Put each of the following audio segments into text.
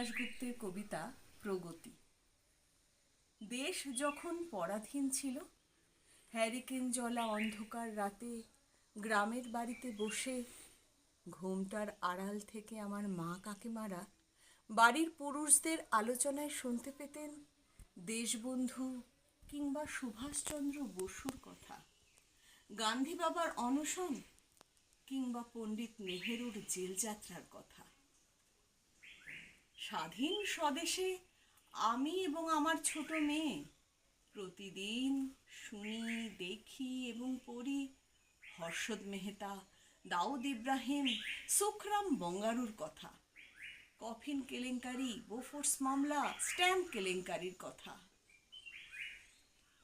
দাশগুপ্তের কবিতা প্রগতি। দেশ যখন পরাধীন ছিল, হ্যারিকেন জলা অন্ধকার রাতে গ্রামের বাড়িতে বসে ঘুমটার আড়াল থেকে আমার মা কাকিমারা বাড়ির পুরুষদের আলোচনায় শুনতে পেতেন দেশবন্ধু কিংবা সুভাষচন্দ্র বসুর কথা, গান্ধী বাবার অনশন কিংবা পণ্ডিত নেহেরুর জেলযাত্রার কথা। স্বাধীন স্বদেশে আমি এবং আমার ছোট মেয়ে প্রতিদিন শুনি, দেখি এবং পড়ি হর্ষদ মেহতা, দাউদ ইব্রাহিম, সুখরাম বঙ্গারুর কথা, কফিন কেলেঙ্কারি, বোফোর্স মামলা, স্ট্যাম্প কেলেঙ্কারির কথা।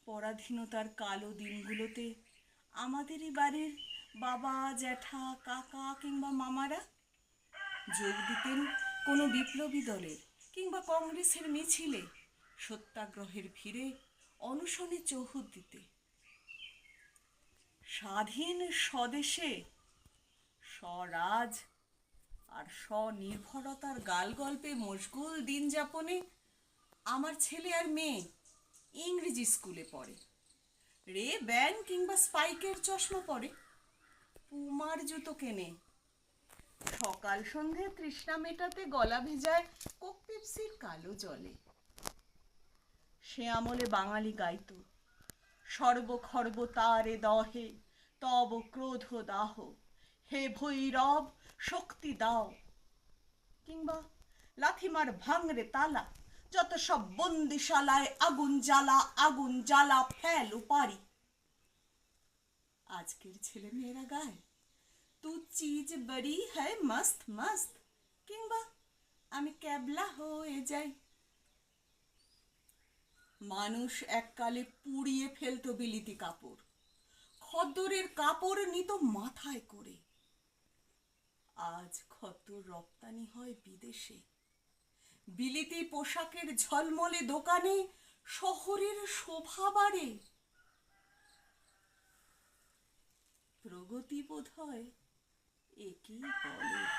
পরাধীনতার কালো দিনগুলোতে আমাদেরই বাড়ির বাবা, জ্যাঠা, কাকা কিংবা মামারা যোগ দিতেন কোনো বিপ্লবী দলের কিংবা কংগ্রেসের মিছিলে সত্যাগ্রহের ভিড়ে অনশনে চৌহুদ দিতে। স্বাধীন স্বদেশে স্বরাজ আর স্বনির্ভরতার গাল গল্পে মশগুল দিন যাপনে আমার ছেলে আর মেয়ে ইংরেজি স্কুলে পড়ে। রে ব্যান কিংবা স্পাইকের চশমা পরে। পুমার জুতো কেনে সকাল সন্ধে তৃষ্ণা মেটাতে গলা ভেজায় কোক পেপসির কালো জলে। সে আমলে বাঙালি গাইত, সর্বখর্ব তারে দহে, তব ক্রোধ দাহ, হে ভৈরব শক্তি দাও। কিংবা লাথিমার ভাঙরে তালা, যত সব বন্দিশালায় আগুন জ্বালা আগুন জ্বালা ফেল উপারি। আজকের ছেলে মেয়েরা গায় তু চিজ বড়ি হ্যায় মস্ত মস্ত কিংবা আমি ক্যাবলা হয়ে যাই মানুষ এককালে পুড়িয়ে ফেলতো বিলিতি কাপড় খদ্দরের কাপড় নিত মাথায় করে আজ খদ্দর রপ্তানি হয় বিদেশে বিলিতি পোশাকের ঝলমলে দোকানে শহরের শোভা বাড়ে প্রগতি বোধ হয় equipole.